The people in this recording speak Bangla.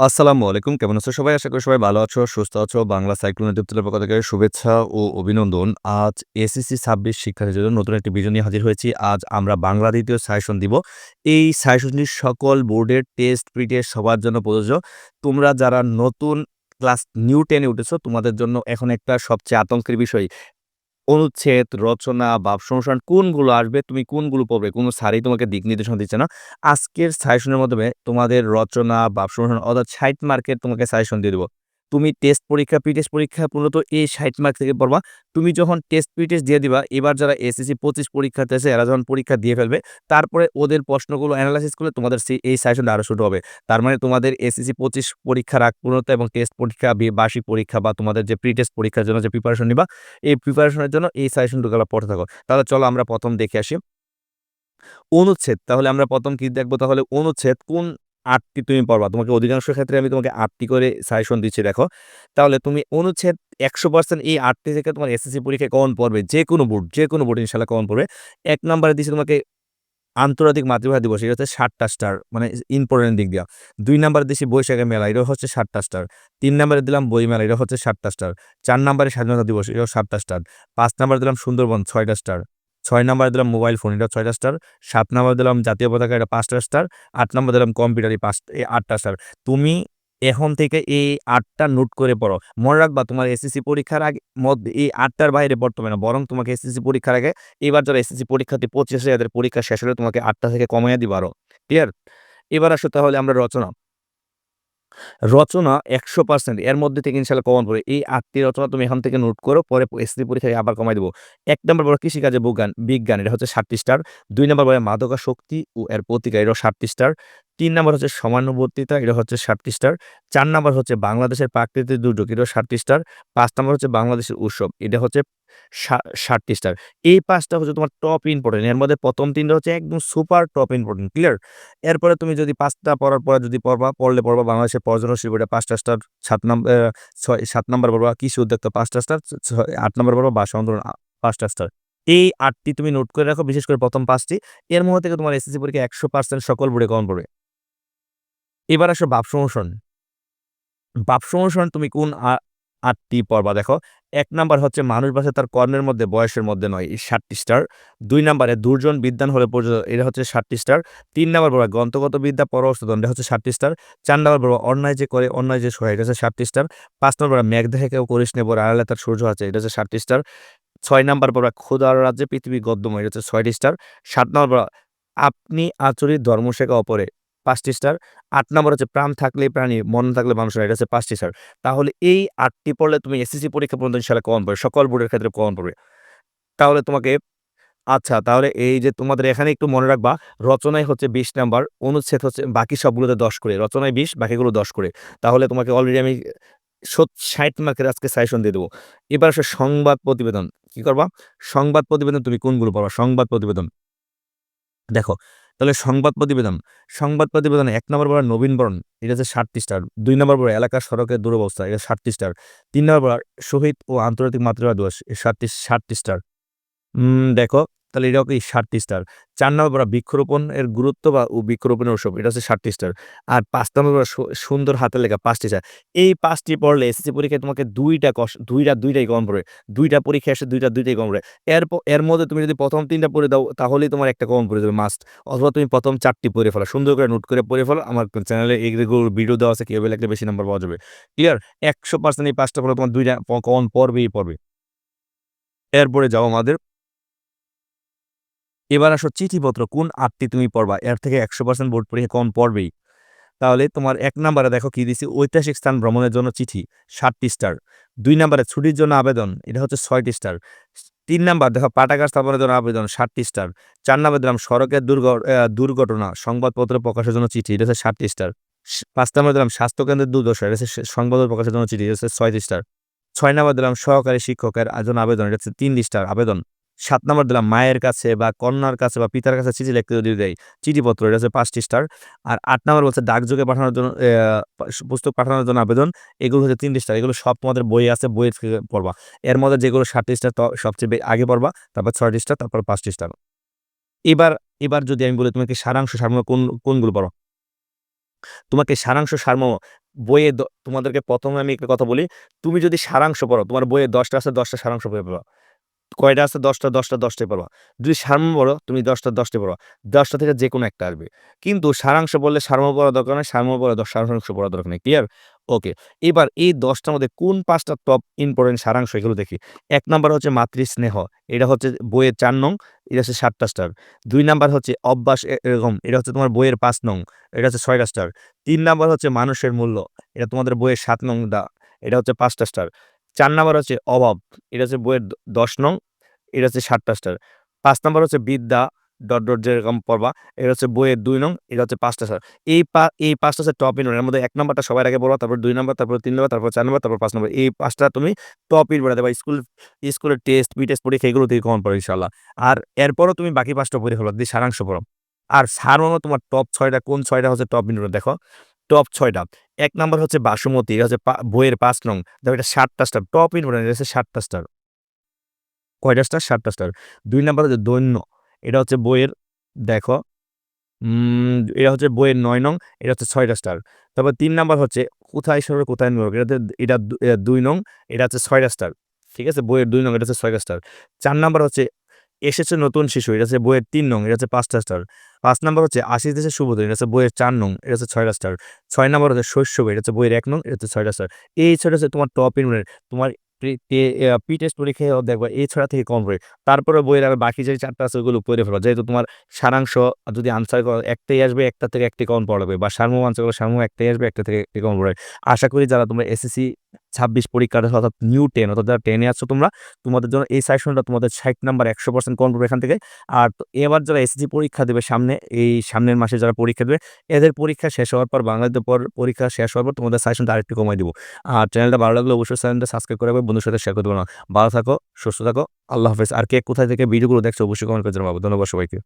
আসসালামু আলাইকুম। কেমন আছো সবাই? আশা করি সবাই ভালো আছো, সুস্থ আছো। বাংলা সাইক্লোন ইউটিউব পক্ষ থেকে শুভেচ্ছা ও অভিনন্দন। আজ এসএসসি ২৬ শিক্ষার্থীদের জন্য নতুন একটি ভিডিও নিয়ে হাজির হয়েছি। আজ আমরা বাংলা দ্বিতীয় সাজেশন দিব। এই সাজেশনটি সকল বোর্ডের টেস্ট, প্রি-টেস্ট সবার জন্য প্রযোজ্য। তোমরা যারা নতুন ক্লাস নিউ 10 এ উঠেছো তোমাদের জন্য এখন একটা সবচেয়ে আতঙ্কের বিষয় অনুচ্ছেদ, রচনা, বা সংসার কোনগুলো আসবে, তুমি কোনগুলো পড়বে, কোনো স্যারই তোমাকে দিক নির্দেশনা দিচ্ছে না। আজকের সাজেশনের মাধ্যমে তোমাদের রচনা, বা সংসার অর্থাৎ ৬০ মার্কের তোমাকে সাজেশন দিয়ে দিব। তুমি টেস্ট পরীক্ষা, প্রি-টেস্ট পরীক্ষা মূলত এই ৬০ মার্ক থেকে পড়বা। তুমি যখন টেস্ট, প্রি-টেস্ট দিয়ে দিবা, এবার যারা এসএসসি ২৫ পরীক্ষার্থী আছে এরা যখন পরীক্ষা দিয়ে ফেলবে, তারপরে ওদের প্রশ্নগুলো অ্যানালাইসিস করলে তোমাদের এই সাজেশনটা আরও ছোট হবে। তার মানে তোমাদের এসএসসি ২৫ পরীক্ষার আগ পর্যন্ত এবং টেস্ট পরীক্ষা, বার্ষিক পরীক্ষা বা তোমাদের যে প্রি-টেস্ট পরীক্ষার জন্য যে প্রিপারেশন নিবা, এই প্রিপারেশনের জন্য এই সাজেশনগুলো পড়তে থাকো। তাহলে চলো আমরা প্রথম দেখে আসি। অনুচ্ছেদ, তাহলে আমরা প্রথম কি দেখব তাহলে অনুচ্ছেদ কোন ৮ টি তুমি পড়বা। তোমাকে অধিকাংশ ক্ষেত্রে আমি তোমাকে আটটি করে সাজেশন দিচ্ছি দেখো। তাহলে তুমি অনুচ্ছেদ ১০০% এই আটটি থেকে তোমার এসএসসি পরীক্ষায় কমন পড়বে। যেকোনো বোর্ড, যে কোনো বোর্ড ইনশাআল্লাহ কমন পড়বে। ১ নাম্বারে দিছি তোমাকে আন্তর্জাতিক মাতৃভাষা দিবস এটা হচ্ছে ৭ টা স্টার মানে ইম্পর্টেন্ট দিক দিয়া। ২ নাম্বারে দিছি বৈশাখী মেলা এটা হচ্ছে ৭ টা স্টার। তিন নাম্বারে দিলাম বই মেলা এটা হচ্ছে ৭ টা স্টার। চার নাম্বারে স্বাধীনতা দিবস এটাও ৭ টা স্টার। পাঁচ নাম্বারে দিলাম সুন্দরবন ছয়টা স্টার। ৬ নাম্বারে দিলাম মোবাইল ফোন, এটা ছয়টা স্টার। ৭ নাম্বারে দিলাম জাতীয় পতাকা, এটা পাঁচটা স্টার। ৮ নাম্বারে দিলাম কম্পিউটার এই ৫ এই ৮ টা স্টার। তুমি এখন থেকে এই আটটা নোট করে পড়ো। মনে রাখবা, তোমার এসএসসি পরীক্ষার আগে মধ্যে এই আটটার বাইরে পড়তে হবে না। বরং তোমাকে এসএসসি পরীক্ষার আগে, এবার যারা এসএসসি ২৫ আছে এদের পরীক্ষা শেষ হলে তোমাকে আটটা থেকে কমাইয়া দিবা আরও। ক্লিয়ার? এবার আসো তাহলে আমরা রচনা। রচনা ১০০% এর মধ্যে থেকে ইনশাল্লাহ কমন পড়ে এই আটটি রচনা তুমি এখান থেকে নোট করো, পরে এসএসসি পরীক্ষায় আবার কমাই দেবো এক নম্বর বড় কৃষিকাজে বিজ্ঞান বিজ্ঞান, এটা হচ্ছে ৭ টি স্টার। ২ নাম্বার মাদকা শক্তি ও এর প্রতিকার, এটাও ষাটটি স্টার। ৩ নাম্বার হচ্ছে সমানুবর্তিতা এটা হচ্ছে ৭ টি স্টার। ৪ নাম্বার হচ্ছে বাংলাদেশের প্রাকৃতিক দুর্যোগ এটাও ৭ টি স্টার। ৫ নাম্বার হচ্ছে বাংলাদেশের উৎসব এটা হচ্ছে সা ৭ টি স্টার। এই পাঁচটা হচ্ছে তোমার টপ ইম্পর্টেন্ট এর মধ্যে প্রথম তিনটা হচ্ছে একদম সুপার টপ ইম্পর্টেন্ট ক্লিয়ার? এরপরে তুমি যদি পাঁচটা পড়ার পরে যদি পড়বা, পড়লে পড়বা বাংলাদেশের পর্যটন শিল্প এটা ৫ স্টার। ৭ নাম অ্যা ৬ ৭ নাম্বার পড়বা কৃষি উদ্যোক্তা পাঁচটা স্টার। ৮ নাম্বার পড়বা ভাষা আন্দোলন পাঁচটা স্টার। এই আটটি তুমি নোট করে রাখো বিশেষ করে প্রথম পাঁচটি এর মধ্যে থেকে তোমার এসএসসি পরীক্ষা একশো পার্সেন্ট সকল বোর্ডে কমন পড়বে। এবার আসো ভাব সম্প্রসারণ। ভাব সম্প্রসারণ তুমি কোন আ ৮ টি পড়বা দেখো। এক নাম্বার হচ্ছে মানুষ বাসে তার কর্মের মধ্যে, বয়সের মধ্যে নয় ৭ স্টার। দুই নাম্বারে, দুর্জন বিদ্যান হলে পর্যন্ত, এটা হচ্ছে ৭ টি স্টার। তিন নাম্বার পড়বা গ্রন্থগত বিদ্যা, পরবর্তীদণ্ড, এটা হচ্ছে ৭ টি স্টার। ৪ নাম্বার পড়বা অন্যায় যে করে, অন্যায় যে সহায় এটা হচ্ছে ৭ টি স্টার। ৫ নাম্বার মেঘ দেখে কেউ করিস নেব আড়ালে তার সূর্য আছে, এটা হচ্ছে ৭ টি স্টার। ছয় নাম্বার পড়বা ক্ষুধার রাজ্যে পৃথিবী গদ্যময়, এটা হচ্ছে ছয়টি স্টার। সাত নাম্বার পড়বা আপনি আচরিত ধর্ম শেখা অপরে ৫ টি স্টার। আট নম্বর হচ্ছে প্রাণ থাকলে প্রাণী, মন থাকলে মানুষ এটা হচ্ছে পাঁচটি স্টার। তাহলে এই আটটি পড়লে তুমি এসএসসি পরীক্ষা পর্যন্ত ইনশাআল্লাহ কমন পড়বে। সকল বোর্ডের ক্ষেত্রে কমন পড়বে। তাহলে তোমাকে আচ্ছা তাহলে এই যে তোমাদের এখানে একটু মনে রাখবা রচনায় হচ্ছে ২০ নাম্বার, অনুচ্ছেদ হচ্ছে বাকি সবগুলোতে ১০ করে। রচনায় ২০ বাকিগুলো ১০ করে। তাহলে তোমাকে অলরেডি আমি ৬০ মার্কের আজকে সাজেশন দিয়ে দেবো এবার আসো সংবাদ প্রতিবেদন। কি করবা? সংবাদ প্রতিবেদন তুমি কোনগুলো পড়বা? সংবাদ প্রতিবেদন। দেখো তাহলে সংবাদ প্রতিবেদন। সংবাদ প্রতিবেদন এক নম্বর বলার নবীনবরণ এটা হচ্ছে ষাটটি স্টার। দুই নম্বর বলার এলাকার সড়কের দুরবস্থা, এটা ষাটটি স্টার। তিন নম্বর বলার শহীদ ও আন্তর্জাতিক মাতৃভাষা দিবস এ ৭ টি ৭ টি স্টার। দেখো তাহলে এটাও কি ৭ টি স্টার। ৪ নাম্বার পড়বা বৃক্ষরোপণের গুরুত্ব বা ও বৃক্ষরোপণের উৎসব, এটা হচ্ছে ৭ টি স্টার। আর পাঁচ নাম্বার সুন্দর হাতের লেখা পাঁচটি স্টার। এই ৫ টি পড়লে এসএসসি পরীক্ষায় তোমাকে ২ টা কস ২ টা ২ টাই কমন পড়বে। ২ টা পরীক্ষা আসে ২ টা ২ টাই কমন পড়বে। এর এর মধ্যে তুমি যদি ১ম ৩ টা পড়ে দাও, তাহলেই তোমার একটা কমন পড়ে যাবে মাস্ট। অথবা তুমি ১ম ৪ টি পড়ে ফেলো। সুন্দর করে নোট করে পড়ে ফেলো। আমার চ্যানেলে এগুলো ভিডিও দেওয়া আছে কীভাবে লিখলে বেশি নাম্বার পাওয়া যাবে। ক্লিয়ার? ১০০% এই ৫ টা পড়লে তোমার ২ টা প কমন পড়বেই পড়বে। এরপরে যাও আমাদের এবার আসো চিঠিপত্র, কোন আটটি তুমি পড়বা? এর থেকে ১০০% বোর্ড পরীক্ষা কমন পড়বেই। তাহলে তোমার এক নাম্বারে দেখো কি দিছি, ঐতিহাসিক স্থান ভ্রমণের জন্য চিঠি ৭ টি স্টার। দুই নাম্বারে ছুটির জন্য আবেদন, এটা হচ্ছে ছয়টি স্টার। তিন নাম্বার দেখো পাঠাগার স্থাপনের জন্য আবেদন ৭ টি স্টার। চার নাম্বার দিলাম সড়কের দুর্ঘ দুর্ঘটনা, সংবাদপত্র প্রকাশের জন্য চিঠি, এটা হচ্ছে ৭ টি স্টার। পাঁচ নাম্বার দিলাম স্বাস্থ্যকেন্দ্রের দুর্দশা, এটা হচ্ছে সংবাদপত্র প্রকাশের জন্য চিঠি, এটা হচ্ছে ছয়টি স্টার। ছয় নাম্বার দিলাম সহকারী শিক্ষকের জন্য আবেদন, এটা হচ্ছে তিনটি স্টার, আবেদন। ৭ নম্বর দিলাম মায়ের কাছে বা কন্যার কাছে বা পিতার কাছে চিঠি লিখতে যদি দেয় চিঠিপত্র এটা হচ্ছে পাঁচটি স্টার। আর আট নম্বর বলছে ডাকযোগে পাঠানোর জন্য পুস্তক পাঠানোর জন্য আবেদন এগুলো হচ্ছে তিনটি স্টার। এগুলো সব তোমাদের বইয়ে আছে বই থেকে পড়বা। এর মধ্যে যেগুলো ৭ টি স্টার সবচেয়ে আগে পড়বা, তারপর ছয়টি স্টার, তারপর পাঁচটি স্টার। এবার এবার যদি আমি বলি তোমাকে সারাংশ সারমর্ম কোন কোনগুলো পড়ো? তোমাকে সারাংশ সারমর্ম বইয়ে তোমাদেরকে প্রথমে আমি একটা কথা বলি, তুমি যদি সারাংশ পড়ো, তোমার বইয়ে দশটা আছে দশটা সারাংশ পড়ে ফেলবা। কয়টা আছে ১০ টা ১০ টা ১০ টাই পড়বা। যদি সারমর্ম পড়ো, তুমি ১০ টা ১০ টাই পড়বা। ১০ টা থেকে যেকোনো একটা আসবে। কিন্তু সারাংশ পড়লে সারমর্ম পড়ার দরকার নাই, সারমর্ম পড়লে দ সারাংশ পড়ার দরকার নেই। ক্লিয়ার? ওকে। এবার এই দশটার মধ্যে কোন পাঁচটা টপ ইম্পর্টেন্ট সারাংশ এগুলো দেখি। এক নাম্বার হচ্ছে মাতৃস্নেহ। এটা হচ্ছে বইয়ের চার নং, এটা হচ্ছে সাতটা স্টার। দুই নাম্বার হচ্ছে অভ্যাস এরকম, এটা হচ্ছে তোমার বইয়ের পাঁচ নং, এটা হচ্ছে ছয়টা স্টার। তিন নাম্বার হচ্ছে মানুষের মূল্য, এটা তোমাদের বইয়ের সাত নং দা, এটা হচ্ছে পাঁচটা স্টার। ৪ নাম্বার হচ্ছে অভাব, এটা হচ্ছে বইয়ের দশ নং, এটা হচ্ছে সাতটা স্টার। পাঁচ নাম্বার হচ্ছে বিদ্যা, ডট, ডট যেরকম পড়বা, এটা হচ্ছে বইয়ের দুই নং, এটা হচ্ছে ৫ টা স্টার। এই পা এই ৫ টা হচ্ছে টপ ইম্পোর্টেন্ট এর মধ্যে এক নাম্বারটা সবার আগে পড়বা, তারপর দুই নাম্বার, তারপর তিন নাম্বার, তারপর চার নাম্বার, তারপর পাঁচ নাম্বার। এই পাঁচটা তুমি টপ ইম্পোর্টেন্ট দেবা। স্কুল স্কুলের টেস্ট, বি টেস্ট পরীক্ষা এগুলো থেকে কমন পড়ে ইনশাআল্লাহ। আর এরপরও তুমি বাকি ৫ টা পড়ে দিয়ে সারাংশ পড়ো। আর সারমর্ম তোমার টপ ছয়টা কোন ছয়টা হচ্ছে টপ ইম্পোর্টেন্ট দেখো। টপ ৬ টা। ১ নাম্বার হচ্ছে বাসমতী, এটা হচ্ছে বইয়ের পাঁচ নং। দেখো এটা ৭ টা স্টার। টপ ইম্পোর্টেন্ট এটা হচ্ছে ৭ টা স্টার। কয়টা স্টার? ৭ টা স্টার। দুই নাম্বার হচ্ছে দৈন্য, এটা হচ্ছে বইয়ের দেখো এটা হচ্ছে বইয়ের নয় নং, এটা হচ্ছে ছয়টা স্টার। তারপর তিন নাম্বার হচ্ছে কোথায় সরবে কোথায় এটাতে এটা দু এ ২ নং, এটা হচ্ছে ছয়টা স্টার। ঠিক আছে? বইয়ের দুই নং, এটা হচ্ছে ছয়টা স্টার। চার নাম্বার হচ্ছে এসেছে নতুন শিশু, এটা হচ্ছে বইয়ের তিন নং, এটা হচ্ছে পাঁচটা স্টার। পাঁচ নম্বর হচ্ছে আসিতেছে শুভদিন, এটা হচ্ছে বইয়ের চার নং, এটা হচ্ছে ছয়টা স্টার। ছয় নম্বর হচ্ছে শৈশব, এটা হচ্ছে বইয়ের ১ নং, এটা হচ্ছে ছয়টা স্টার। এই ছয়টা হচ্ছে তোমার টপ ইম্পোর্টেন্ট তোমার প্রি টে আ প্রি-টেস্ট পরীক্ষায় দেখবা এই ৬ টা থেকে কম পড়ে। তারপরেও বইয়ের আর বাকি যে চারটা আছে ওগুলো পড়ে ফেলবা। যেহেতু তোমার সারাংশ যদি আনসার করো একটাই আসবে, একটা থেকে একটাই কমন পড়াবে বা সারমর্ম আনসার করলে সারমর্ম একটাই আসবে, একটা থেকে একটি কম পড়বে। আশা করি যারা তোমরা এসএসসি ২৬ পরীক্ষাটা অর্থাৎ নিউ টেন অর্থাৎ যারা 10 এ আছো তোমরা, তোমাদের জন্য এই সাজেশনটা তোমাদের ৬০ নাম্বার ১০০% কমন পড়বে এখান থেকে। আর এবার যারা এসএসসি পরীক্ষা দেবে সামনে, এই সামনের মাসে যারা পরীক্ষা দেবে, এদের পরীক্ষা শেষ হওয়ার পর বাংলাদেশের পর পরীক্ষা শেষ হওয়ার পর তোমাদের সাজেশনটা আরেকটু কমাই দিব। আর চ্যানেলটা ভালো লাগলে অবশ্যই চ্যানেলটা সাবস্ক্রাইব করে বন্ধুর সাথে শেয়ার করতে না। ভালো থাকো, সুস্থ থাকো। আল্লাহ হাফেজ। আর কে কোথায় থেকে ভিডিওগুলো দেখছ অবশ্যই কমেন্ট করে জানাব। ধন্যবাদ সবাইকে।